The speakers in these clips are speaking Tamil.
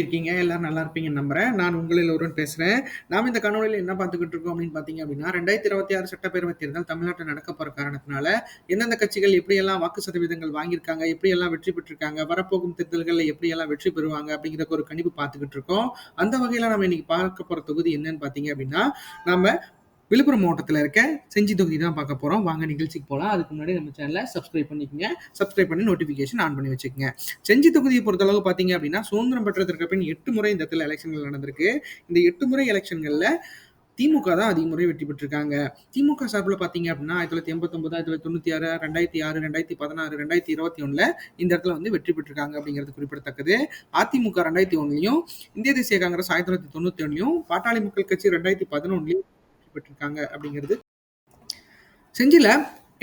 இருக்கீங்க எல்லாரும் நல்லா இருப்பீங்க நம்புறேன். நான் உங்களில் ஒருவன் பேசுறேன். நாம் இந்த கணவனில் என்ன பார்த்துக்கிட்டு இருக்கோம் அப்படின்னு பாத்தீங்க அப்படின்னா ரெண்டாயிரத்தி இருபத்தி ஆறு சட்டப்பேரவை தேர்தல் தமிழ்நாட்டில் நடக்க போற காரணத்தினால எந்தெந்த கட்சிகள் எப்படியெல்லாம் வாக்கு சதவீதங்கள் வாங்கியிருக்காங்க எப்படியெல்லாம் வெற்றி பெற்றிருக்காங்க வரப்போகும் தேர்தல்களில் எப்படியெல்லாம் வெற்றி பெறுவாங்க அப்படிங்கிற ஒரு கணிப்பு பார்த்துக்கிட்டு இருக்கோம். அந்த வகையில நம்ம இன்னைக்கு பார்க்க போற தொகுதி என்னன்னு பாத்தீங்க அப்படின்னா நம்ம விழுப்புரம் மாவட்டத்தில் இருக்க செஞ்சி தொகுதி தான் பார்க்க போகிறோம் வாங்க நிகழ்ச்சிக்கு போகலாம் அதுக்கு முன்னாடி நம்ம சேனலை சப்ஸ்கிரைப் பண்ணிக்கோங்க. சப்ஸ்கிரைப் பண்ணி நோட்டிஃபிகேஷன் ஆன் பண்ணி வச்சுக்கோங்க. செஞ்சி தொகுதியை பொறுத்தளவு பார்த்தீங்க அப்படின்னா சுதந்திரம் பெற்றதற்கு பின் எட்டு முறை இந்த இடத்துல எலெக்ஷன்கள் நடந்திருக்கு. இந்த எட்டு முறை எலெக்ஷன்களில் திமுக தான் அதிக முறை வெற்றி பெற்றிருக்காங்க. திமுக சார்பில் பார்த்தீங்க அப்படின்னா ஆயிரத்தி தொள்ளாயிரத்தி எண்பத்தொம்பது ஆயிரத்தி தொள்ளாயிரத்தி தொண்ணூற்றி ஆறு ரெண்டாயிரத்தி ஆறு ரெண்டாயிரத்தி பதினாறு ரெண்டாயிரத்தி இருபத்தி ஒன்றில் இந்த இடத்துல வந்து வெற்றி பெற்றிருக்காங்க அப்படிங்கிறது குறிப்பிடத்தக்கது. அதிமுக ரெண்டாயிரத்தி ஒன்றுலையும் இந்திய தேசிய காங்கிரஸ் ஆயிரத்தி தொள்ளாயிரத்தி தொண்ணூற்றி ஒன்றுலையும் பாட்டாளி மக்கள் கட்சி ரெண்டாயிரத்தி பதினொன்றுலையும் பெற்றிருக்காங்க அப்படிங்கிறது. செஞ்சில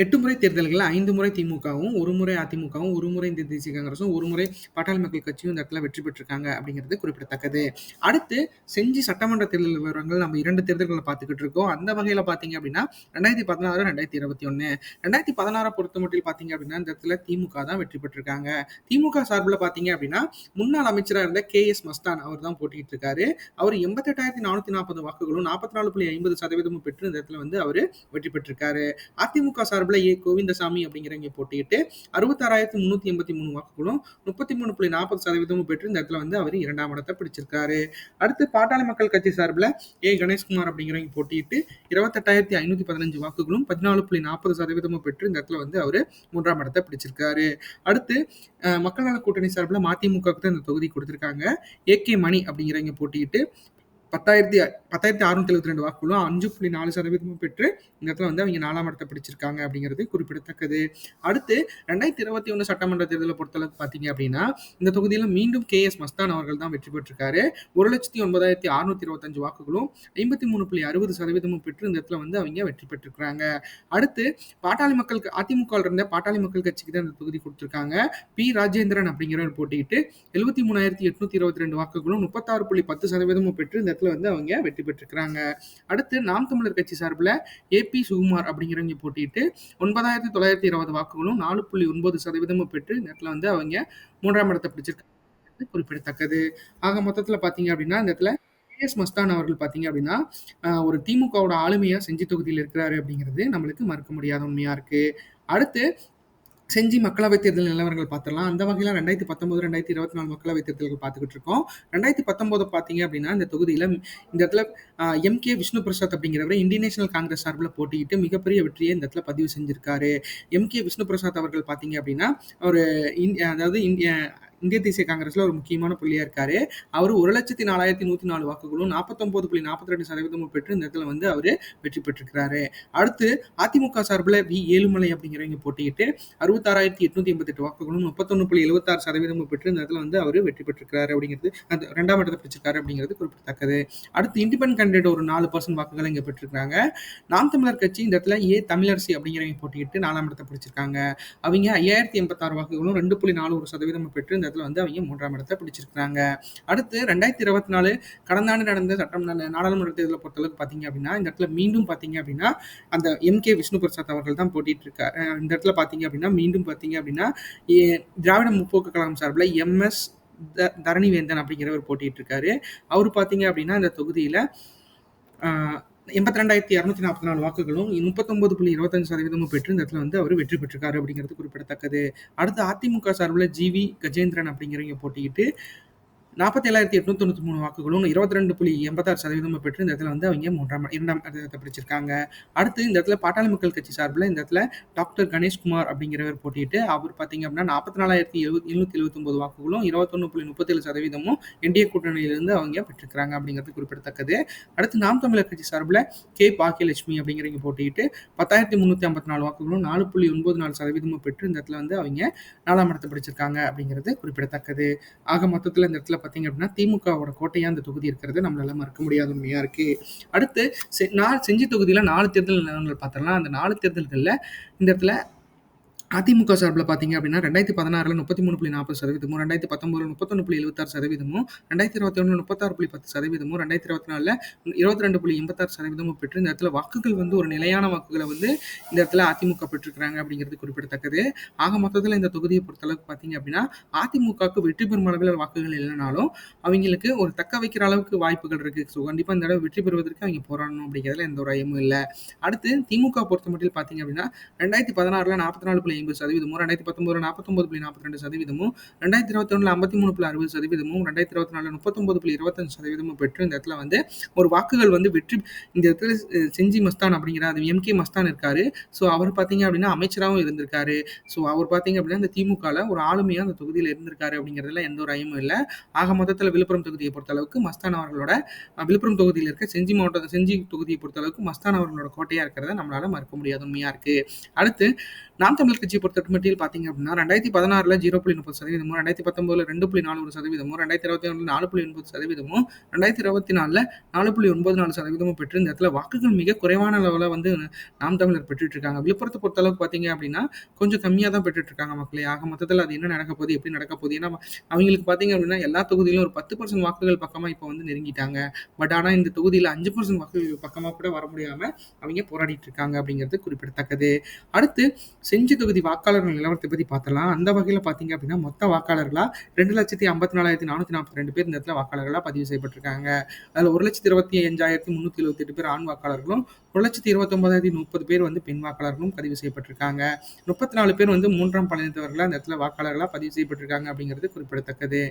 எட்டு முறை தேர்தல்களில் ஐந்து முறை திமுகவும் ஒரு முறை அதிமுகவும் ஒரு முறை இந்திய தேசிய காங்கிரஸும் ஒரு முறை பாட்டாளி மக்கள் கட்சியும் இந்த இடத்துல வெற்றி பெற்றிருக்காங்க அப்படிங்கிறது குறிப்பிடத்தக்கது. அடுத்து செஞ்சி சட்டமன்ற தேர்தல் விவரங்கள் நம்ம இரண்டு தேர்தல்களை பார்த்துக்கிட்டு இருக்கோம். அந்த வகையில் பார்த்தீங்க அப்படின்னா ரெண்டாயிரத்தி பதினாறு ரெண்டாயிரத்தி இருபத்தி ஒன்று ரெண்டாயிரத்தி பதினாறை பொறுத்த மட்டும் பார்த்தீங்க அப்படின்னா இந்த இடத்துல திமுக தான் வெற்றி பெற்றிருக்காங்க. திமுக சார்பில் பார்த்தீங்க அப்படின்னா முன்னாள் அமைச்சராக இருந்த கே எஸ் மஸ்தான் அவர் தான் போட்டிட்டு இருக்காரு. அவர் எண்பத்தெட்டாயிரத்தி நானூற்றி நாற்பது வாக்குகளும் நாற்பத்தி நாலு புள்ளி ஐம்பது சதவீதமும் பெற்று இந்த இடத்துல வந்து அவர் வெற்றி பெற்றிருக்காரு. அதிமுக சார்பில் ஏ கோவிந்தசாமி அப்படிங்கிறவங்க போட்டியிட்டு அறுபத்தாறாயிரத்தி முன்னூத்தி எண்பத்தி மூணு வாக்குகளும் முப்பத்தி மூணு புள்ளி நாற்பது சதவீதமும் பெற்று இந்த இடத்துல வந்து அவர் இரண்டாம் இடத்தை பிடிச்சிருக்காரு. அடுத்து பாட்டாளி மக்கள் கட்சி சார்பில் ஏ கணேஷ்குமார் அப்படிங்கிறவங்க போட்டியிட்டு இருபத்தெட்டாயிரத்தி ஐநூத்தி பதினஞ்சு வாக்குகளும் பதினாலு புள்ளி நாற்பது சதவீதமும் பெற்று இந்த இடத்துல வந்து அவர் மூன்றாம் இடத்தை பிடிச்சிருக்காரு. அடுத்து மக்கள் நல கூட்டணி சார்பில் மதிமுகவுக்கு தான் இந்த தொகுதி கொடுத்திருக்காங்க. ஏ கே மணி அப்படிங்கிறவங்க போட்டியிட்டு பத்தாயிரத்தி பத்தாயிரத்தி அறுநூத்தி எழுபத்தி ரெண்டு வாக்குகளும் அஞ்சு புள்ளி நாலு சதவீதமும் பெற்று இந்த இடத்துல வந்து அவங்க நாலாம் இடத்தை பிடிச்சிருக்காங்க அப்படிங்கிறது குறிப்பிடத்தக்கது. அடுத்து ரெண்டாயிரத்தி இருபத்தி ஒன்று சட்டமன்ற தேர்தலை பொறுத்தளவுக்கு பார்த்தீங்க அப்படின்னா இந்த தொகுதியில் மீண்டும் கே எஸ் மஸ்தான் அவர்கள் தான் வெற்றி பெற்றிருக்காரு. ஒரு லட்சத்தி ஒன்பதாயிரத்தி அறுநூத்தி இருபத்தஞ்சு வாக்குகளும் ஐம்பத்தி மூணு புள்ளி அறுபது சதவீதமும் பெற்று இந்த இடத்துல வந்து அவங்க வெற்றி பெற்றிருக்கிறாங்க. அடுத்து பாட்டாளி மக்கள் அதிமுக இருந்த பாட்டாளி மக்கள் கட்சிக்கு தான் இந்த தொகுதி கொடுத்துருக்காங்க. பி. ராஜேந்திரன் அப்படிங்கிறவர் போட்டியிட்டு எழுபத்தி மூணாயிரத்தி எட்நூத்தி இருபத்தி ரெண்டு வாக்குகளும் முப்பத்தாறு புள்ளி பத்து சதவீதமும் பெற்று இந்த இடத்துல வந்து அவங்க வெற்றி பெற்றிருக்கிறாங்க அடுத்து நாம் தமிழர் கட்சி சார்பில் ஏபி சுகுமார் அப்படிங்கிறவங்க போட்டிட்டு ஒன்பதாயிரத்தி தொள்ளாயிரத்தி இருபது வாக்குகளும் நாலு புள்ளி ஒன்பது சதவீதமும் பெற்று இந்த இடத்துல வந்து அவங்க மூன்றாம் இடத்தை பிடிச்சிருக்காங்க. குறிப்பிடத்தக்கது. ஆக மொத்தத்தில் பார்த்தீங்க அப்படின்னா இந்த இடத்துல எஸ் மஸ்தான் அவர்கள் பார்த்தீங்க அப்படின்னா ஒரு திமுகவோட ஆளுமையாக செஞ்சு தொகுதியில் இருக்கிறாரு அப்படிங்கிறது நம்மளுக்கு மறுக்க முடியாத உண்மையாக இருக்குது அடுத்து செஞ்சி மக்களவைத் தேர்தல் நிலவரங்கள் பார்த்துடலாம். அந்த வகையில் ரெண்டாயிரத்தி பத்தொன்பது ரெண்டாயிரத்தி இருபத்தி நாலு மக்களவைத் தேர்தல்கள் பார்த்துக்கிட்டு இருக்கோம். ரெண்டாயிரத்தி பத்தொன்பது பார்த்தீங்க அப்படின்னா இந்த தொகுதியில் இந்த இடத்துல எம் கே விஷ்ணு பிரசாத் அப்படிங்கிறவர் இந்தியன் நேஷனல் காங்கிரஸ் சார்பில் போட்டியிட்டு மிகப்பெரிய வெற்றியை இந்த இடத்துல பதிவு செஞ்சிருக்காரு. எம் கே விஷ்ணு பிரசாத் அவர்கள் பார்த்தீங்க அப்படின்னா ஒரு அதாவது இந்திய இந்திய தேசிய காங்கிரஸ்ல ஒரு முக்கியமான புள்ளியா இருக்காரு. அவர் ஒரு லட்சத்தி நாலாயிரத்தி நூத்தி நாலு வாக்குகளும் நாற்பத்தொன்பது புள்ளி நாற்பத்தி ரெண்டு சதவீதமும் பெற்று இந்த இடத்துல வந்து அவர் வெற்றி பெற்றிருக்கிறாரு. அடுத்து அதிமுக சார்பில் வி ஏழுமலை அப்படிங்கிறவங்க போட்டியிட்டு அறுபத்தாறாயிரத்தி எட்நூத்தி எண்பத்தெட்டு வாக்குகளும் முப்பத்தொன்னு புள்ளி எழுபத்தாறு சதவீதமும் பெற்று இந்த இடத்துல வந்து அவர் வெற்றி பெற்றிருக்கிறாரு அப்படிங்கிறது அந்த ரெண்டாம் இடத்தை பிடிச்சிருக்காரு அப்படிங்கிறது குறிப்பிடத்தக்கது. அடுத்து இண்டிபெண்ட் கேண்டிடேட் ஒரு நாலு பர்சன்ட் வாக்குகள் இங்கே பெற்றிருக்காங்க நாம் தமிழர் கட்சி இந்த இடத்துல ஏ தமிழரசி அப்படிங்கிறவங்க போட்டியிட்டு நாலாம் இடத்தை பிடிச்சிருக்காங்க. அவங்க ஐயாயிரத்தி எண்பத்தாறு வாக்குகளும் ரெண்டு புள்ளி நாலு ஒரு சதவீதம் பெற்று இந்த இடத்துல வந்து அவங்க மூன்றாம் இடத்தை பிடிச்சிருக்காங்க அடுத்து ரெண்டாயிரத்தி இருபத்தி நாலு கடந்த ஆண்டு நடந்த சட்டம் நாடாளுமன்ற தேர்தலை பொறுத்தளவுக்கு பார்த்தீங்க அப்படின்னா இந்த இடத்துல மீண்டும் பார்த்தீங்க அப்படின்னா அந்த எம் கே விஷ்ணு பிரசாத் அவர்கள் தான் போட்டிட்டு இருக்காரு இந்த இடத்துல பார்த்தீங்க அப்படின்னா மீண்டும் பார்த்தீங்க அப்படின்னா திராவிட முற்போக்கு கழகம் சார்பில் எம்எஸ் தரணிவேந்தன் அப்படிங்கிறவர் போட்டிட்டு இருக்காரு அவர் பார்த்தீங்க அப்படின்னா இந்த தொகுதியில் எண்பத்தி ரெண்டாயிரத்தி இரநூத்தி நாற்பத்தி நாலு வாக்குகளும் முப்பத்தொன்பது புள்ளி இருபத்தஞ்சு சதவீதமும் பெற்று இந்த இடத்துல வந்து அவர் வெற்றி பெற்றிருக்காரு அப்படிங்கிறது குறிப்பிடத்தக்கது. அடுத்து அதிமுக சார்பில் ஜிவி கஜேந்திரன் அப்படிங்கிறவங்க போட்டிக்கிட்டு நாற்பத்தி ஏழாயிரத்தி எட்நூத்தி தொண்ணூத்தி மூணு வாக்குகளும் இருபத்தி ரெண்டு புள்ளி எண்பத்தாறு சதவீதம் பெற்று இந்த இடத்துல வந்து அவங்க மூன்றாம் இரண்டாம் இடத்தை பிடிச்சிருக்காங்க. அடுத்து இந்த இடத்துல பாட்டாளி மக்கள் கட்சி சார்பில் இந்த இடத்துல டாக்டர் கணேஷ்குமார் அப்படிங்கிறவர் போட்டிட்டு அவர் பார்த்தீங்க அப்படின்னா நாற்பத்தி நாலாயிரத்தி எழுபத்தி எழுநூத்தி எழுபத்தொம்பது வாக்குகளும் இருபத்தொன்னு புள்ளி முப்பத்தேழு சதவீதமும் என்டிஏ கூட்டணியிலிருந்து அவங்க பெற்றிருக்கிறாங்க அப்படிங்கிறது குறிப்பிடத்தக்கது. அடுத்து நாம் தமிழர் கட்சி சார்பில் கே பாக்கியலட்சுமி அப்படிங்கிறவங்க போட்டிட்டு பத்தாயிரத்தி முந்நூற்றி ஐம்பத்தி நாலு வாக்குகளும் நாலு புள்ளி ஒன்பது நாலு சதவீதமும் பெற்று இந்த இடத்துல வந்து அவங்க நாலாம் இடத்தை பிடிச்சிருக்காங்க அப்படிங்கிறது குறிப்பிடத்தக்கது. ஆக மொத்தத்தில் இந்த இடத்துல பார்த்தீங்க அப்படின்னா திமுகவோட கோட்டையாக அந்த தொகுதி இருக்கிறது நம்மளால மறக்க முடியாத உண்மையாக இருக்கு. அடுத்து நான் செஞ்சி தொகுதியில் நாலு தேர்தல் நிலவரங்கள் பார்த்தோம்னா அந்த நாலு தேர்தல்களில் இந்த இடத்துல அதிமுக சார்பில் பார்த்தீங்க அப்படின்னா ரெண்டாயிரத்தி பதினாறில் முப்பத்தி மூணு புள்ளி நாற்பது சதவீதமும் ரெண்டாயிரத்தி பத்தொம்பதுல முப்பத்தொன்று புள்ளி எழுபத்தாறு சதவீதமும் ரெண்டாயிரத்தி இருபத்தி ஒன்று முப்பத்தாறு புள்ளி பத்து சதவீதமும் ரெண்டாயிரத்தி இருபத்தி நாலில் இருபத்தி ரெண்டு புள்ளி எண்பத்தாறு சதவீதமும் பெற்று இந்த இடத்துல வாக்குகள் வந்து ஒரு நிலையான வாக்குகளை வந்து இந்த இடத்துல அதிமுக பெற்றிருக்கிறாங்க அப்படிங்கிறது குறிப்பிடத்தக்கது. ஆக மொத்தத்தில் இந்த தொகுதியை பொறுத்தளவுக்கு பார்த்தீங்க அப்படின்னா அதிமுகவுக்கு வெற்றி பெறும் அளவில் வாக்குகள் இல்லைனாலும் அவங்களுக்கு ஒரு தக்க வைக்கிற அளவுக்கு வாய்ப்புகள் இருக்குது ஸோ கண்டிப்பாக இந்த தடவை வெற்றி பெறுவதற்கு அவங்க போராடணும் அப்படிங்கிறதுல எந்த ஒரு ஐயமும் இல்லை. அடுத்து திமுக பொறுத்த மட்டும் பார்த்தீங்க அப்படின்னா ரெண்டாயிரத்தி பதினாறில் நாற்பத்தி நாலு புள்ளி ஐம்பது சதவீதமும் ரெண்டாயிரத்தி பத்தொம்பது நாற்பத்தொம்பது புள்ளி நாற்பத்தி ரெண்டு சதவீதமும் ரெண்டாயிரத்தி இருபத்தி ஒன்றில் ஐம்பத்தி மூணு புள்ளி அறுபது சதவீதமும் ரெண்டாயிரத்தி இருபத்தி நாலில் முப்பத்தொம்பது புள்ளி இருபத்தஞ்சு சதவீதமும் பெற்று இந்த இடத்துல வந்து ஒரு வாக்குகள் வந்து வெற்றி இந்த இடத்துல செஞ்சி மஸ்தான் அப்படிங்கிற அது எம்கே மஸ்தான் இருக்காரு. ஸோ அவர் பார்த்தீங்க அப்படின்னா அமைச்சராகவும் இருந்திருக்காரு. ஸோ அவர் பார்த்தீங்க அப்படின்னா இந்த திமுகவில் ஒரு ஆளுமையாக அந்த தொகுதியில் இருந்திருக்காரு அப்படிங்கிறதுல எந்த ஒரு ஐயமும் இல்லை. ஆக மொத்தத்தில் விழுப்புரம் தொகுதியை பொறுத்தளவுக்கு மஸ்தான் அவர்களோட விழுப்புரம் தொகுதியில் இருக்க செஞ்சி மாவட்ட செஞ்சி தொகுதியை பொறுத்தளவுக்கு மஸ்தான் அவர்களோட கோட்டையாக இருக்கிறத நம்மளால மறுக்க முடியாத உண்மையாக இருக்கு. அடுத்து நாம் தமிழர் கட்சியை பொறுத்த மட்டும் பார்த்தீங்க அப்படின்னா ரெண்டாயிரத்தி பதினாறுல ஜீரோ புள்ளி முப்பது சதவீதமும் ரெண்டாயிரத்தி பத்தொன்பதுல ரெண்டு புள்ளி நாலு ஒரு சதவீதமும் ரெண்டாயிரத்தி இருபத்தி ஒன்றில் நாலு புள்ளி ஒன்பது சதவீதமும் ரெண்டாயிரத்தி இருபத்தி நாலில் நாலு புள்ளி ஒன்பது நாலு சதவீதமும் பெற்று இந்த இடத்துல வாக்குகள் மிக குறைவான அளவில் வந்து நாம் தமிழர் பெற்றுட்டு இருக்காங்க விழுப்புரத்தை பொறுத்தளவுக்கு பார்த்தீங்க அப்படின்னா கொஞ்சம் கம்மியாக தான் பெற்றுட்டு இருக்காங்க மக்களே. ஆக மொத்தத்தில் அது என்ன நடக்க போகுது எப்படி நடக்க போகுது? ஏன்னா அவங்களுக்கு பார்த்தீங்க அப்படின்னா எல்லா தொகுதியிலும் ஒரு பத்து பர்சன்ட் வாக்குகள் பக்கமாக இப்போ வந்து நெருங்கிட்டாங்க. பட் ஆனால் இந்த தொகுதியில் அஞ்சு பர்சன்ட் வாக்குகள் பக்கமாக கூட வர முடியாமல் அவங்க போராடிட்டு இருக்காங்க அப்படிங்கிறது குறிப்பிடத்தக்கது. அடுத்து செஞ்சி தொகுதி வாக்காளர்கள் நிலவரத்தை பற்றி பார்த்தலாம் அந்த வகையில் பார்த்தீங்க அப்படின்னா மொத்த வாக்காளர்களாக ரெண்டு லட்சத்தி ஐம்பத்தி நாலாயிரத்தி நானூற்றி நாற்பத்தி ரெண்டு பேர் இந்த இடத்துல வாக்காளர்களாக பதிவு செய்யப்பட்டிருக்காங்க. அதில் ஒரு லட்சத்தி இருபத்தி அஞ்சாயிரத்தி முந்நூற்றி எழுபத்தி எட்டு பேர் ஆண் வாக்காளர்களும் ஒரு லட்சத்தி இருபத்தொன்பதாயிரத்தி முப்பது பேர் வந்து பெண் வாக்காளர்களும் பதிவு செய்யப்பட்டிருக்காங்க. முப்பத்தி நாலு பேர் வந்து மூன்றாம் பாலினத்தவர்களாக அந்த இடத்துல வாக்காளர்களாக பதிவு செய்யப்பட்டிருக்காங்க அப்படிங்கிறது குறிப்பிடத்தக்கது.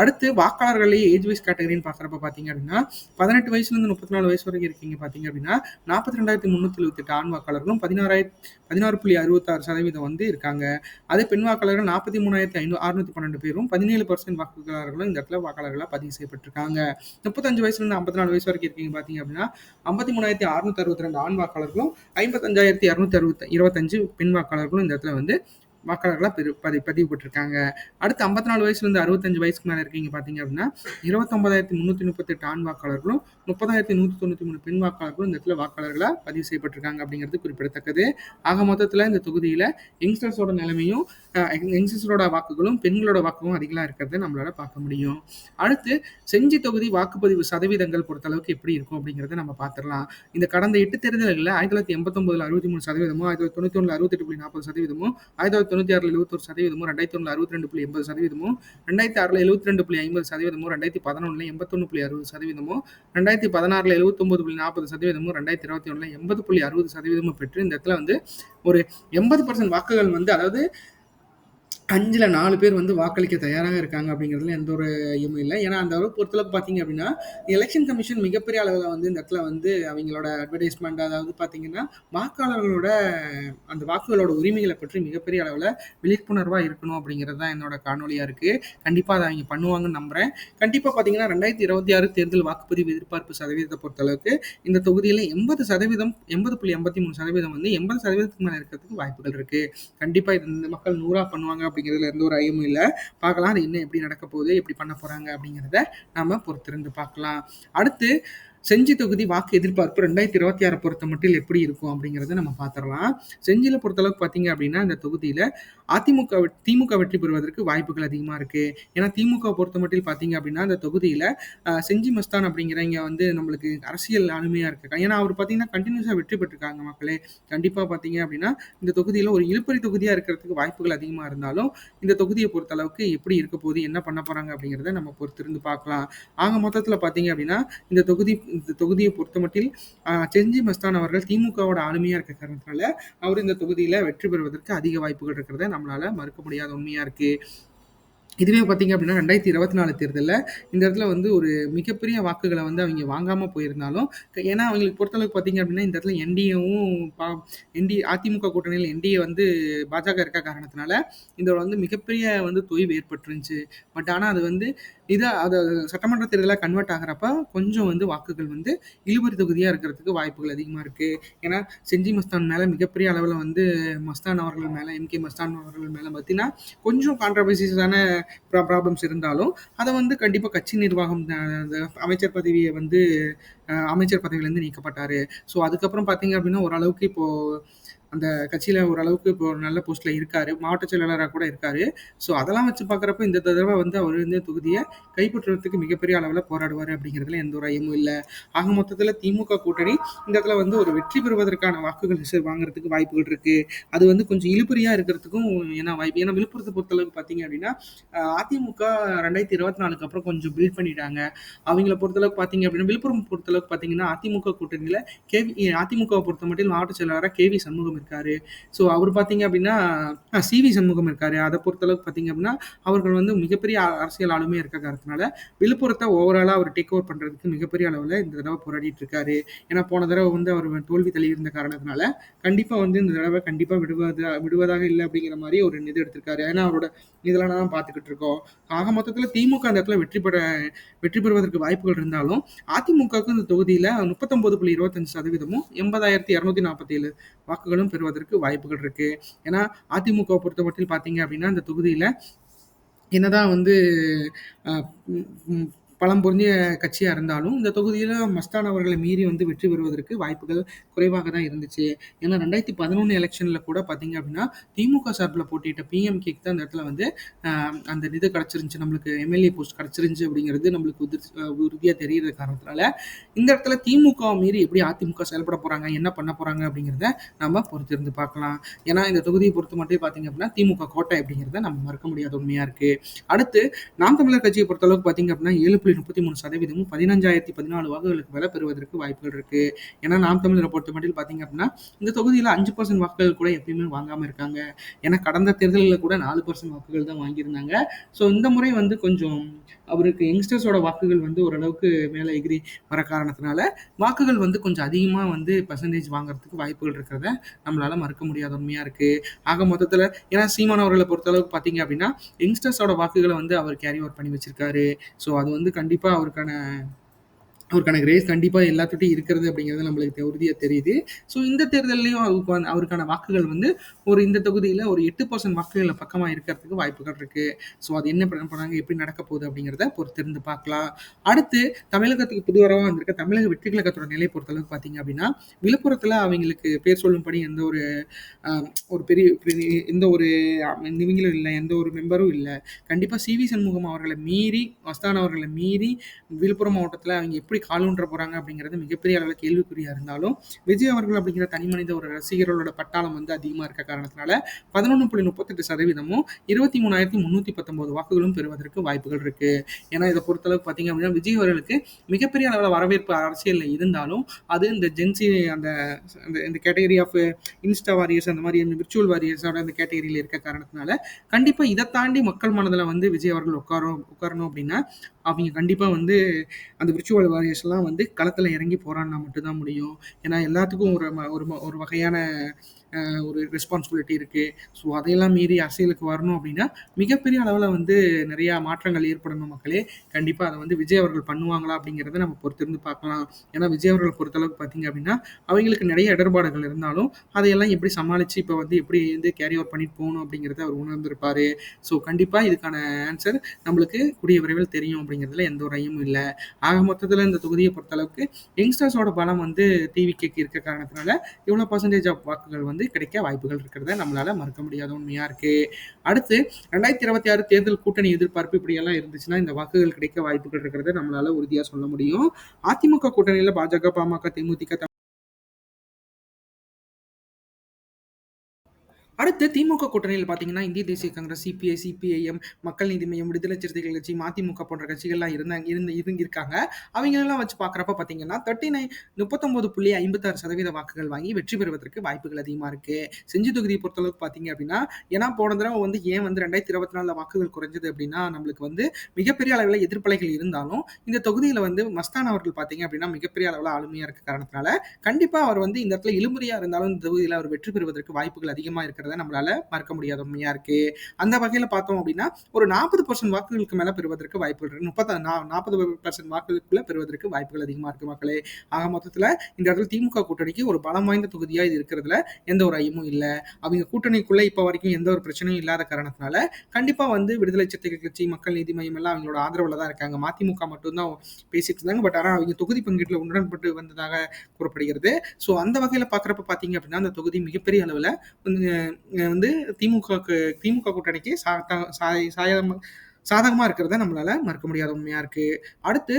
அடுத்து வாக்காளர்களே ஏஜ் வைஸ் கேட்டகரின்னு பார்க்குறப்ப பார்த்தீங்க அப்படின்னா பதினெட்டு வயசுலேருந்து முப்பத்தி நாலு வயசு வரைக்கும் இருக்கீங்க பார்த்தீங்க அப்படின்னா நாற்பத்தி ரெண்டாயிரத்தி முந்நூற்றி எழுபத்தெட்டு ஆண் வாக்காளர்களும் பதினாறாயிரத்தி பதினாறு புள்ளி அறுபத்தாறு சதவீதம் வந்து இருக்காங்க. அதே பெண் வாக்காளர்கள் நாற்பத்தி மூணாயிரத்தி ஐநூறு அறுநூத்தி பன்னெண்டு பேரும் பதினேழு பர்சன்ட் வாக்காளர்களும் இந்த இடத்துல வாக்காளர்களாக பதிவு செய்யப்பட்டிருக்காங்க. முப்பத்தஞ்சு வயசுலேருந்து ஐம்பத்தி நாலு வயசு வரைக்கும் இருக்கீங்க பார்த்தீங்க அப்படின்னா ஐம்பத்தி மூணாயிரத்தி அறுநூத்தி அறுபத்தி இரண்டு ஆண் வாக்காளர்களும் ஐம்பத்தஞ்சாயிரத்தி இரநூத்தி அறுபத்தி இருபத்தஞ்சு பெண் வாக்காளர்களும் இந்த இடத்துல வந்து வாக்காளர்களாக பெரு பதி பதிவு பெற்றிருக்காங்க அடுத்து ஐம்பத்தி நாலு வயசுலேருந்து அறுபத்தஞ்சு வயசுக்கு மேலே இருக்கீங்க பார்த்தீங்க அப்படின்னா இருபத்தொம்பதாயிரத்தி முந்நூற்றி முப்பத்தெட்டு ஆண் வாக்காளர்களும் முப்பதாயிரத்தி நூற்றி தொண்ணூற்றி மூணு பெண் வாக்காளர்களும் இந்த இடத்துல வாக்காளர்களாக பதிவு செய்யப்பட்டிருக்காங்க அப்படிங்கிறது குறிப்பிடத்தக்கது. ஆக மொத்தத்தில் இந்த தொகுதியில் யங்ஸ்டர்ஸோட நிலைமையும் யங்ஸ்டர்ஸோட வாக்குகளும் பெண்களோட வாக்குகளும் அதிகமாக இருக்கிறத நம்மளால பார்க்க முடியும். அடுத்து செஞ்சி தொகுதி வாக்குப்பதிவு சதவீதங்கள் பொறுத்தளவுக்கு எப்படி இருக்கும் அப்படிங்கிறத நம்ம பார்த்துடலாம். இந்த கடந்த எட்டு தேர்தல்களில் ஆயிரத்தி தொள்ளாயிரத்தி எண்பத்தொம்பதில் அறுபத்தி மூணு சதவீதமும் ஆயிரத்தி தொள்ளாயிரத்தி தொண்ணூற்றி ஒன்றில் அறுபத்தெட்டு புள்ளி நாற்பது சதவீதமும் ஆயிரத்தி தொள்ளாயிரத்தி தொண்ணூற்றி ஆறில் எழுபத்தொரு சதவீதமும் ரெண்டாயிரத்தி ஒன்றில் அறுபத்தி ரெண்டு புள்ளி எண்பது சதவீதமும் ரெண்டாயிரத்தி ஆறில் எழுபத்தி ரெண்டு புள்ளி ஐம்பது சதவீதமும் ரெண்டாயிரத்தி பதினொன்றில் எண்பத்தொன்று புள்ளி அறுபது சதவீதமும் ரெண்டாயிரத்தி பதினாறில் எழுபத்தொம்பது புள்ளி நாற்பது சதவீதமும் ரெண்டாயிரத்தி இருபத்தி ஒன்றில் எண்பது புள்ளி அறுபது சதவீதமும் பெற்று இந்த இடத்துல வந்து ஒரு எண்பது பர்சன்ட் வாக்குகள் வந்து அதாவது அஞ்சில் நாலு பேர் வந்து வாக்களிக்க தயாராக இருக்காங்க அப்படிங்கிறதுல எந்த ஒரு ஐயமும் இல்லை. ஏன்னா அந்த அளவு பொறுத்தளவுக்கு பார்த்தீங்க அப்படின்னா எலெக்ஷன் கமிஷன் மிகப்பெரிய அளவில் வந்து இந்த இடத்துல வந்து அவங்களோட அட்வர்டைஸ்மெண்ட் அதாவது பார்த்தீங்கன்னா வாக்காளர்களோட அந்த வாக்குகளோட உரிமைகளை பற்றி மிகப்பெரிய அளவில் விழிப்புணர்வாக இருக்கணும் அப்படிங்கிறது தான் என்னோட காணொலியாக இருக்குது கண்டிப்பாக அதை அவங்க பண்ணுவாங்கன்னு நம்புகிறேன் கண்டிப்பாக பார்த்தீங்கன்னா ரெண்டாயிரத்தி இருபத்தி ஆறு தேர்தல் வாக்குப்பதிவு எதிர்பார்ப்பு சதவீதத்தை பொறுத்தளவுக்கு இந்த தொகுதியில் எண்பது சதவீதம் எண்பது புள்ளி எண்பத்தி மூணு சதவீதம் வந்து எண்பது சதவீதத்துக்கு மேலே இருக்கிறதுக்கு வாய்ப்புகள் இருக்குது கண்டிப்பாக இது இந்த மக்கள் நூறாக பண்ணுவாங்க அப்படிங்கிறதுல எந்த ஒரு ஐயமும் இல்லை. பார்க்கலாம் அது இன்னும் எப்படி நடக்க போகுது எப்படி பண்ண போகிறாங்க அப்படிங்கிறத நாம பொறுத்திருந்து பார்க்கலாம். அடுத்து செஞ்சி தொகுதி வாக்கு எதிர்பார்ப்பு ரெண்டாயிரத்தி இருபத்தி ஆறு பொறுத்த மட்டும் எப்படி இருக்கும் அப்படிங்கிறத நம்ம பார்த்துடலாம். செஞ்சியில் பொறுத்தளவுக்கு பார்த்தீங்க அப்படின்னா இந்த தொகுதியில் அதிமுக திமுக வெற்றி பெறுவதற்கு வாய்ப்புகள் அதிகமாக இருக்குது ஏன்னா திமுக பொறுத்த மட்டும் பார்த்தீங்க அப்படின்னா இந்த தொகுதியில் செஞ்சி மஸ்தான் அப்படிங்கிறவங்க வந்து நம்மளுக்கு அரசியல் அனுமையாக இருக்கு. ஏன்னா அவர் பார்த்தீங்கன்னா கண்டினியூஸாக வெற்றி பெற்றிருக்காங்க மக்களே. கண்டிப்பாக பார்த்தீங்க அப்படின்னா இந்த தொகுதியில் ஒரு இழுப்பறி தொகுதியாக இருக்கிறதுக்கு வாய்ப்புகள் அதிகமாக இருந்தாலும் இந்த தொகுதியை பொறுத்த அளவுக்கு எப்படி இருக்க போகுது என்ன பண்ண போகிறாங்க அப்படிங்கிறத நம்ம பொறுத்திருந்து பார்க்கலாம். ஆக மொத்தத்தில் பார்த்தீங்க அப்படின்னா இந்த தொகுதி இந்த தொகுதியை பொறுத்த மட்டில் செஞ்சி மஸ்தான் அவர்கள் திமுகவோட ஆளுமையாக இருக்க காரணத்தினால அவர் இந்த தொகுதியில் வெற்றி பெறுவதற்கு அதிக வாய்ப்புகள் இருக்கிறத நம்மளால மறுக்க முடியாத உண்மையாக இருக்கு. இதுவே பார்த்தீங்க அப்படின்னா ரெண்டாயிரத்தி இருபத்தி நாலு தேர்தலில் இந்த இடத்துல வந்து ஒரு மிகப்பெரிய வாக்குகளை வந்து அவங்க வாங்காமல் போயிருந்தாலும் ஏன்னா அவங்களுக்கு பொறுத்தளவுக்கு பார்த்தீங்க அப்படின்னா இந்த இடத்துல என்டிஏவும் பா என்டி அதிமுக கூட்டணியில் என்டிஏ வந்து பாஜக இருக்க காரணத்தினால இந்த வந்து மிகப்பெரிய வந்து தொய்வு ஏற்பட்டுருந்துச்சு. பட் ஆனால் அது வந்து இதை அது சட்டமன்ற தேர்தலாக கன்வெர்ட் ஆகிறப்ப கொஞ்சம் வந்து வாக்குகள் வந்து இழுபறி தொகுதியாக இருக்கிறதுக்கு வாய்ப்புகள் அதிகமாக இருக்குது ஏன்னா செஞ்சி மஸ்தான் மேலே மிகப்பெரிய அளவில் வந்து மஸ்தான் அவர்கள் மேலே எம்கே மஸ்தான் அவர்கள் மேலே பார்த்தீங்கன்னா கொஞ்சம் கான்ட்ரவர்சிஸான ப்ராப்ளம்ஸ் இருந்தாலும் அதை வந்து கண்டிப்பாக கட்சி நிர்வாகம் அமைச்சர் பதவியை வந்து அஹ், அமைச்சர் பதவியிலேருந்து நீக்கப்பட்டார். ஸோ அதுக்கப்புறம் பார்த்தீங்க அப்படின்னா ஓரளவுக்கு இப்போது அந்த கட்சியில் ஓரளவுக்கு இப்போ ஒரு நல்ல போஸ்ட்ல இருக்காரு. மாவட்ட செயலாளராக கூட இருக்காரு. ஸோ அதெல்லாம் வச்சு பார்க்குறப்ப இந்த தடவை வந்து அவர் வந்து தொகுதியை கைப்பற்றுறதுக்கு மிகப்பெரிய அளவில் போராடுவார் அப்படிங்கிறதுல எந்த ஒரு ஐயமும் இல்லை ஆக மொத்தத்தில் திமுக கூட்டணி இந்த இடத்துல வந்து ஒரு வெற்றி பெறுவதற்கான வாக்குகள் வாங்குறதுக்கு வாய்ப்புகள் இருக்கு. அது வந்து கொஞ்சம் இழுபறியா இருக்கிறதுக்கும் ஏன்னா வாய்ப்பு. ஏன்னா விழுப்புரத்தை பொறுத்தளவுக்கு பார்த்தீங்க அப்படின்னா, அதிமுக ரெண்டாயிரத்தி இருபத்தி நாலுக்கு அப்புறம் கொஞ்சம் பில்ட் பண்ணிட்டாங்க. அவங்கள பொறுத்தளவுக்கு பார்த்தீங்க அப்படின்னா, விழுப்புரம் பொறுத்தளவுக்கு பார்த்தீங்கன்னா, அதிமுக கூட்டணியில் கேவி அதிமுக பொறுத்த மட்டும் மாவட்ட செயலாளராக கே.வி. சண்முகம் இருக்காரு. ஸோ அவர் பார்த்தீங்க அப்படின்னா, சி சி.வி. சண்முகம் இருக்காரு. அதை பொறுத்தளவுக்கு பார்த்தீங்க அப்படின்னா, அவர்கள் வந்து மிகப்பெரிய அரசியல் ஆளுமே இருக்க காரணத்தினால, விழுப்புரத்தை ஓவராலாக அவர் டேக் ஓவர் பண்றதுக்கு மிகப்பெரிய அளவில் இந்த தடவை போராடிட்டு இருக்காரு. ஏன்னா போன தடவை வந்து அவர் தோல்வி தள்ளியிருந்த காரணத்தினால, கண்டிப்பாக வந்து இந்த தடவை கண்டிப்பாக விடுவதா விடுவதாக இல்லை அப்படிங்கிற மாதிரி ஒரு இது எடுத்திருக்காரு. ஏன்னா அவரோட இதெல்லாம் தான் பார்த்துக்கிட்டு இருக்கோம். ஆக மொத்தத்தில் திமுக அந்த இடத்துல வெற்றி பெற வெற்றி பெறுவதற்கு வாய்ப்புகள் இருந்தாலும், அதிமுகவுக்கு இந்த தொகுதியில் முப்பத்தொன்பது புள்ளி இருபத்தஞ்சு சதவீதமும் எண்பதாயிரத்தி இரநூத்தி நாற்பத்தி ஏழு வாக்குகளும் பெறுவதற்கு வாய்ப்புகள் இருக்கு. ஏன்னா அதிமுக பொறுத்த மட்டும் பார்த்தீங்க அப்படின்னா, அந்த தொகுதியில என்னதான் வந்து பலம் பொருந்திய கட்சியாக இருந்தாலும், இந்த தொகுதியில் மஸ்தான் மீறி வந்து வெற்றி பெறுவதற்கு வாய்ப்புகள் குறைவாக தான் இருந்துச்சு. ஏன்னா ரெண்டாயிரத்தி பதினொன்று எலெக்ஷனில் கூட பார்த்தீங்க அப்படின்னா, திமுக சார்பில் போட்டியிட்ட பிஎம்கேக்கு தான் அந்த இடத்துல வந்து அந்த இது கிடைச்சிருந்துச்சு. நம்மளுக்கு எம்எல்ஏ போஸ்ட் கிடைச்சிருந்துச்சு அப்படிங்கிறது நம்மளுக்கு உதிர் உறுதியாக தெரிகிற காரணத்தினால, இந்த இடத்துல திமுக மீறி எப்படி அதிமுக செயல்பட போகிறாங்க என்ன பண்ண போகிறாங்க அப்படிங்கிறத நம்ம பொறுத்திருந்து பார்க்கலாம். ஏன்னா இந்த தொகுதியை பொறுத்து மட்டும் பார்த்தீங்க அப்படின்னா, திமுக கோட்டை அப்படிங்கிறத நம்ம மறக்க முடியாத உண்மையாக இருக்குது அடுத்து நாம் தமிழர் கட்சியை பொறுத்தளவுக்கு பார்த்தீங்க அப்படின்னா, ஏழு 7.33% 15,014 வாக்குகளுக்கு மேல பெறுவதற்கு வாய்ப்புகள் இருக்கு. ஏன்னா நாம் தமிழர பொறுத்தமட்டில் பார்த்தீங்க அப்படின்னா, இந்த தொகுதியில அஞ்சு பர்சன்ட் வாக்குகள் கூட எப்பயுமே வாங்காம இருக்காங்க. ஏன்னா கடந்த தேர்தலில் கூட நாலு பர்சன்ட் வாக்குகள் தான் வாங்கியிருந்தாங்க. ஸோ இந்த முறை வந்து கொஞ்சம் அவருக்கு யங்ஸ்டர்ஸோட வாக்குகள் வந்து ஓரளவுக்கு மேலே எகிரி வர காரணத்தினால, வாக்குகள் வந்து கொஞ்சம் அதிகமாக வந்து பர்சன்டேஜ் வாங்குறதுக்கு வாய்ப்புகள் இருக்கிறத நம்மளால் மறுக்க முடியாத உண்மையாக இருக்குது ஆக மொத்தத்தில் ஏன்னா சீமான் அவர்களை பொறுத்தளவுக்கு பார்த்தீங்க அப்படின்னா, யங்ஸ்டர்ஸோட வாக்குகளை வந்து அவர் கேரி ஓவர் பண்ணி வச்சிருக்காரு. ஸோ அது வந்து கண்டிப்பாக அவருக்கான அவருக்கான கிரேஸ் கண்டிப்பாக எல்லாத்துட்டையும் இருக்கிறது அப்படிங்கிறது நம்மளுக்கு உறுதியாக தெரியுது. ஸோ இந்த தேர்தலையும் அவருக்கு வந்து அவருக்கான வாக்குகள் வந்து ஒரு இந்த தொகுதியில் ஒரு எட்டு பர்சன்ட் வாக்குகள் பக்கமாக இருக்கிறதுக்கு வாய்ப்புகள் இருக்குது ஸோ அது என்ன பண்ண போறாங்க, எப்படி நடக்க போகுது அப்படிங்கிறத பொறுத்திருந்து பார்க்கலாம். அடுத்து தமிழகத்துக்கு புது வந்திருக்க தமிழக வெற்றி கழகத்தோட நிலை பொறுத்தளவுக்கு பார்த்தீங்க அப்படின்னா, விழுப்புரத்தில் அவங்களுக்கு பேர் சொல்லும்படி எந்த ஒரு ஒரு பெரிய எந்த ஒரு இவங்களும் இல்லை எந்த ஒரு மெம்பரும் இல்லை கண்டிப்பாக சி சி.வி. சண்முகம் அவர்களை மீறி, மஸ்தான் அவர்களை மீறி விழுப்புரம் மாவட்டத்தில் அவங்க எப்படி காலூன்ற போறாங்க அப்படிங்கிறது மிகப்பெரிய அளவில் கேள்விக்குறியா இருந்தாலும், விஜய் அவர்கள் அப்படிங்கிற தனி மனித ஒரு ரசிகர்களோட பட்டாளம் வந்து அதிகமா இருக்க காரணத்தினால 11.38% 23,319 வாக்குகளும் பெறுவதற்கு வாய்ப்புகள் இருக்கு. ஏன்னா இதை பொறுத்தளவுக்கு பார்த்தீங்க அப்படின்னா, விஜய் அவர்களுக்கு மிகப்பெரிய அளவில் வரவேற்பு அரசியலில் இருந்தாலும், அது இந்த ஜென்ஸி அந்த இந்த கேட்டகரி ஆஃப் இன்ஸ்டா வாரியர்ஸ் அந்த மாதிரி விர்ச்சுவல் வாரியர்ஸோட அந்த கேட்டகரியில் இருக்க காரணத்தினால, கண்டிப்பா இதை தாண்டி மக்கள் மனதில் வந்து விஜய் அவர்கள் உட்காரும் உட்காரணும் அப்படின்னா, அவங்க கண்டிப்பா வந்து அந்த விர்ச்சுவல் வாரியர்ஸ்லாம் வந்து களத்துல இறங்கி போராடினா மட்டும்தான் முடியும். ஏன்னா எல்லாத்துக்கும் ஒரு ம ஒரு ஒரு வகையான ஒரு ரெஸ்பான்சிபிலிட்டி இருக்கு. ஸோ அதையெல்லாம் மீறி அரசியலுக்கு வரணும் அப்படின்னா, மிகப்பெரிய அளவில் வந்து நிறையா மாற்றங்கள் ஏற்படணும் மக்களே. கண்டிப்பாக அதை வந்து விஜய் அவர்கள் பண்ணுவாங்களா அப்படிங்கிறத நம்ம பொறுத்திருந்து பார்க்கலாம். ஏன்னா விஜய் அவர்கள் பொறுத்தளவுக்கு பார்த்தீங்க அப்படின்னா, அவங்களுக்கு நிறைய இடர்பாடுகள் இருந்தாலும், அதையெல்லாம் எப்படி சமாளித்து இப்போ வந்து எப்படி வந்து கேரி ஓவர் பண்ணிட்டு போகணும் அப்படிங்கிறத அவர் உணர்ந்திருப்பாரு. ஸோ கண்டிப்பாக இதுக்கான ஆன்சர் நம்மளுக்கு கூடிய விரைவில் தெரியும் அப்படிங்கிறதுல எந்த ஒரு ஐயமும் இல்லை ஆக மொத்தத்தில் இந்த தொகுதியை பொறுத்தளவுக்கு யங்ஸ்டர்ஸோட பலம் வந்து டிவிகேக்கு இருக்க காரணத்தினால, இவ்வளோ பர்சன்டேஜ் ஆஃப் வாக்குகள் வந்து கிடைக்க வாய்ப்புகள் இருக்கிறத நம்மளால மறுக்க முடியாத உண்மையா இருக்கு. அடுத்து 2026 தேர்தல் கூட்டணி எதிர்பார்ப்பு இப்படியெல்லாம் இருந்துச்சுன்னா, இந்த வாக்குகள் கிடைக்க வாய்ப்புகள் இருக்கிறத நம்மளால உறுதியா சொல்ல முடியும். அதிமுக கூட்டணியில பாஜக, பாமக, தேமுதிக அடுத்து திமுக கூட்டணியில் பார்த்தீங்கன்னா, இந்திய தேசிய காங்கிரஸ், சிபிஐ, சிபிஐஎம், மக்கள் நீதி மையம் விடுதலை சிறுத்தைகள் கட்சி, மதிமுக போன்ற கட்சிகள்லாம் இருந்தாங்க இருந்து இருந்திருக்காங்க. அவங்களெல்லாம் வச்சு பார்க்குறப்ப பார்த்தீங்கன்னா, 39 39.56% வாக்குகள் வாங்கி வெற்றி பெறுவதற்கு வாய்ப்புகள் அதிகமாக இருக்குது செஞ்சி தொகுதியை பொறுத்தளவுக்கு பார்த்தீங்க அப்படின்னா, ஏன்னா போன தடவை வந்து ஏன் வந்து 2024ல வாக்குகள் குறைஞ்சது அப்படின்னா, நம்மளுக்கு வந்து மிகப்பெரிய அளவில் எதிர்ப்பலைகள் இருந்தாலும், இந்த தொகுதியில் வந்து மஸ்தான் அவர்கள் பார்த்தீங்க அப்படின்னா, மிகப்பெரிய அளவில் ஆளுமையாக இருக்க காரணத்தினால, கண்டிப்பாக அவர் வந்து இந்த இடத்துல இழுமுறையாக இருந்தாலும் இந்த தொகுதியில் அவர் வெற்றி பெறுவதற்கு வாய்ப்புகள் அதிகமாக இருக்கிறத அப்படிங்கிறத நம்மளால மறக்க முடியாத உண்மையா இருக்கு. அந்த வகையில பார்த்தோம் அப்படின்னா ஒரு நாற்பது பர்சன்ட் வாக்குகளுக்கு மேல பெறுவதற்கு வாய்ப்புகள் இருக்கு. முப்பத்தி நாற்பது பர்சன்ட் வாக்குகளுக்குள்ள பெறுவதற்கு வாய்ப்புகள் அதிகமா இருக்கு மக்களே. ஆக மொத்தத்துல இந்த இடத்துல திமுக கூட்டணிக்கு ஒரு பலம் வாய்ந்த தொகுதியா இது இருக்கிறதுல எந்த ஒரு ஐயமும் இல்லை. அவங்க கூட்டணிக்குள்ள இப்ப வரைக்கும் எந்த ஒரு பிரச்சனையும் இல்லாத காரணத்தினால கண்டிப்பா வந்து விடுதலை சிறுத்தைகள் கட்சி மக்கள் நீதி மையம் எல்லாம் அவங்களோட ஆதரவுல தான் இருக்காங்க. மதிமுக மட்டும்தான் பேசிட்டு இருந்தாங்க. பட் ஆனா அவங்க தொகுதி பங்கீட்டுல உடன்பட்டு வந்ததாக கூறப்படுகிறது. ஸோ அந்த வகையில் பார்க்குறப்ப பார்த்தீங்க அப்படின்னா அந்த தொகுதி மிகப்பெரிய அளவில் வந்து திமுக திமுக கூட்டணிக்கு சாதகமா சாதகமாக இருக்கிறத நம்மளால மறுக்க முடியாத உண்மையாக இருக்குது அடுத்து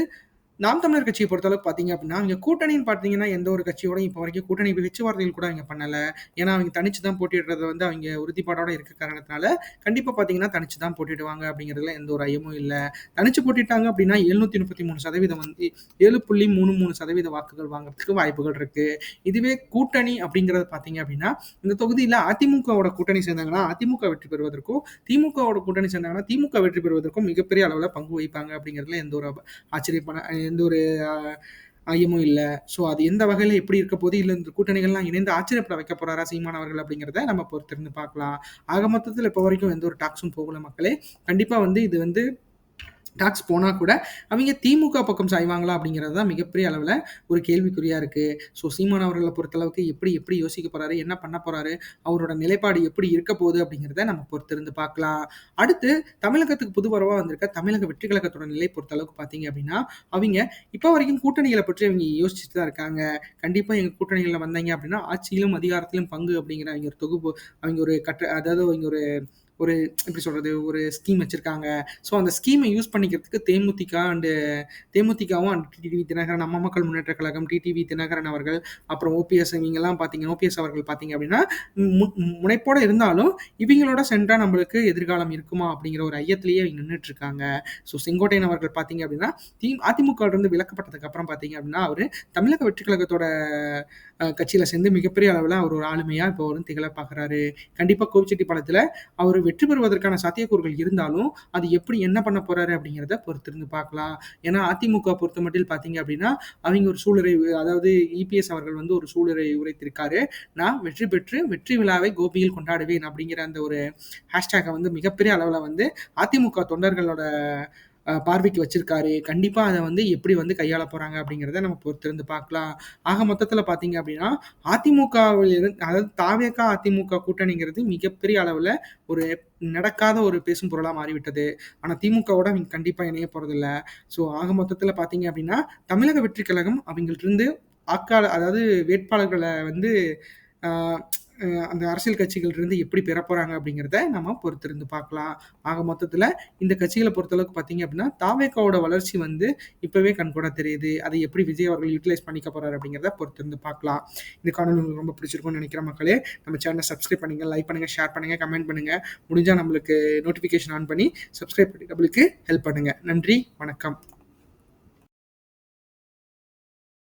நாம் தமிழர் கட்சியை பொறுத்தளவுக்கு பார்த்தீங்க அப்படின்னா அவங்க கூட்டணின்னு பார்த்தீங்கன்னா எந்த ஒரு கட்சியோட இப்போ வரைக்கும் கூட்டணி பேச்சுவார்த்தைகள் கூட அவங்க பண்ணலை. ஏன்னா அவங்க தனிச்சு தான் போட்டிடுறது வந்து அவங்க உறுதிப்பாடோட இருக்க காரணத்தினால கண்டிப்பாக பார்த்தீங்கன்னா தனிச்சு தான் போட்டிடுவாங்க அப்படிங்கிறதுல எந்த ஒரு ஐயமும் இல்லை. தனிச்சு போட்டிட்டாங்க அப்படின்னா எழுநூத்தி முப்பத்தி மூணு சதவீதம் வந்து ஏழு புள்ளி மூணு மூணு சதவீத வாக்குகள் வாங்குறதுக்கு வாய்ப்புகள் இருக்கு. இதுவே கூட்டணி அப்படிங்கிறது பார்த்தீங்க அப்படின்னா இந்த தொகுதியில் அதிமுகவோட கூட்டணி சேர்ந்தாங்கன்னா அதிமுக வெற்றி பெறுவதற்கும் திமுகவோட கூட்டணி சேர்ந்தாங்கன்னா திமுக வெற்றி பெறுவதற்கும் மிகப்பெரிய அளவில் பங்கு வகிப்பாங்க அப்படிங்கிறதுல எந்த ஒரு ஆச்சரியப்பட எந்த ஒரு ஐயமும் இல்லை. ஸோ அது எந்த வகையில் எப்படி இருக்க போது இல்லை இந்த கூட்டணிகள்லாம் இணைந்து ஆச்சரியப்பட வைக்க போறாரா சீமானவர்கள் அப்படிங்கிறத நம்ம பொறுத்திருந்து பார்க்கலாம். ஆக மொத்தத்தில் இப்போ வரைக்கும் எந்த ஒரு டாக்ஸும் போகல மக்களே. கண்டிப்பாக வந்து இது வந்து டாக்ஸ் போனால் கூட அவங்க திமுக பக்கம் சாய்வாங்களா அப்படிங்கிறது தான் மிகப்பெரிய அளவில் ஒரு கேள்விக்குறியாக இருக்குது ஸோ சீமான் அவர்களை பொறுத்தளவுக்கு எப்படி எப்படி யோசிக்க போகிறாரு என்ன பண்ண போகிறாரு அவரோட நிலைப்பாடு எப்படி இருக்க போகுது அப்படிங்கிறத நம்ம பொறுத்திருந்து பார்க்கலாம். அடுத்து தமிழகத்துக்கு புது வரவாக வந்திருக்க தமிழக வெற்றி கழகத்தோட நிலை பொறுத்தளவுக்கு பார்த்தீங்க அப்படின்னா அவங்க இப்போ வரைக்கும் கூட்டணிகளை பற்றி அவங்க யோசிச்சுட்டு தான் இருக்காங்க. கண்டிப்பாக எங்கள் கூட்டணிகளில் வந்தாங்க அப்படின்னா ஆட்சியிலும் அதிகாரத்திலும் பங்கு அப்படிங்கிற அவங்க ஒரு தொகுப்பு அவங்க ஒரு கட்ட அதாவது அவங்க ஒரு ஒரு எப்படி சொல்கிறது ஒரு ஸ்கீம் வச்சுருக்காங்க. ஸோ அந்த ஸ்கீமை யூஸ் பண்ணிக்கிறதுக்கு தேமுதிக அண்டு தேமுதிகவும் and TTV Dhinakaran Amma Makkal Munnetra Kazhagam TTV Dinakaran அவர்கள் அப்புறம் ஓபிஎஸ் இவங்கெல்லாம் பார்த்தீங்க ஓபிஎஸ் அவர்கள் பார்த்தீங்க அப்படின்னா முனைப்போடு இருந்தாலும் இவங்களோட சென்றால் நம்மளுக்கு எதிர்காலம் இருக்குமா அப்படிங்கிற ஒரு ஐயத்திலேயே இவங்க நின்றுட்டு இருக்காங்க ஸோ செங்கோட்டையன் அவர்கள் பார்த்தீங்க அப்படின்னா தி அதிமுக இருந்து விலக்கப்பட்டதுக்கு அப்புறம் பார்த்தீங்க அப்படின்னா அவர் தமிழக வெற்றி கழகத்தோட கட்சியில் சேர்ந்து மிகப்பெரிய அளவில் அவர் ஒரு ஆளுமையாக இப்போ வரும் திகழ பார்க்குறாரு கண்டிப்பாக கோவிச்செட்டிப்பாளையத்தில் அவர் வெற்றி பெறுவதற்கான சாத்தியக்கூறுகள் இருந்தாலும் அது எப்படி என்ன பண்ண போறாரு அப்படிங்கிறத பொறுத்திருந்து பார்க்கலாம். ஏன்னா அதிமுக பொறுத்த மட்டும் பார்த்தீங்க அப்படின்னா அவங்க ஒரு சூழலை அதாவது இபிஎஸ் அவர்கள் வந்து ஒரு சூழலை உரைத்திருக்காரு. நான் வெற்றி பெற்று வெற்றி விழாவை கோபியில் கொண்டாடுவேன் அப்படிங்கிற அந்த ஒரு ஹேஷ்டேக்கை வந்து மிகப்பெரிய அளவில் வந்து அதிமுக தொண்டர்களோட பார்வைக்கு வச்சிருக்காரு. கண்டிப்பாக அதை வந்து எப்படி வந்து கையாள போகிறாங்க அப்படிங்கிறத நம்ம பொறுத்திருந்து பார்க்கலாம். ஆக மொத்தத்தில் பார்த்தீங்க அப்படின்னா அதிமுகவில் இருந்து அதாவது தாவேக்கா அதிமுக கூட்டணிங்கிறது மிகப்பெரிய அளவில் ஒரு நடக்காத ஒரு பேசும் பொருளாக மாறிவிட்டது. ஆனால் திமுகவோட அவங்க கண்டிப்பாக இணைய போகிறதில்ல ஸோ ஆக மொத்தத்தில் பார்த்தீங்க அப்படின்னா தமிழக வெற்றி கழகம் அவங்கள்ட்ட வாக்காளர் அதாவது வேட்பாளர்களை வந்து அந்த அரசியல் கட்சிகள் இருந்து எப்படி பெற போகிறாங்க அப்படிங்கிறத நம்ம பொறுத்திருந்து பார்க்கலாம். ஆக மொத்தத்தில் இந்த கட்சிகளை பொறுத்தளவுக்கு பார்த்தீங்க அப்படின்னா தாவேக்காவோட வளர்ச்சி வந்து இப்போவே கண்கூட தெரியுது. அதை எப்படி விஜய் அவர்கள் யூட்டிலைஸ் பண்ணிக்க போகிறாரு அப்படிங்கிறத பொறுத்திருந்து பார்க்கலாம். இந்த காணொலி உங்களுக்கு ரொம்ப பிடிச்சிருக்கும்னு நினைக்கிற மக்களே நம்ம சேனலை சப்ஸ்கிரைப் பண்ணுங்கள் லைக் பண்ணுங்கள் ஷேர் பண்ணுங்கள் கமெண்ட் பண்ணுங்கள் முடிஞ்சால் நம்மளுக்கு நோட்டிஃபிகேஷன் ஆன் பண்ணி சப்ஸ்கிரைப் பண்ணி நம்மளுக்கு ஹெல்ப் பண்ணுங்கள் நன்றி வணக்கம்.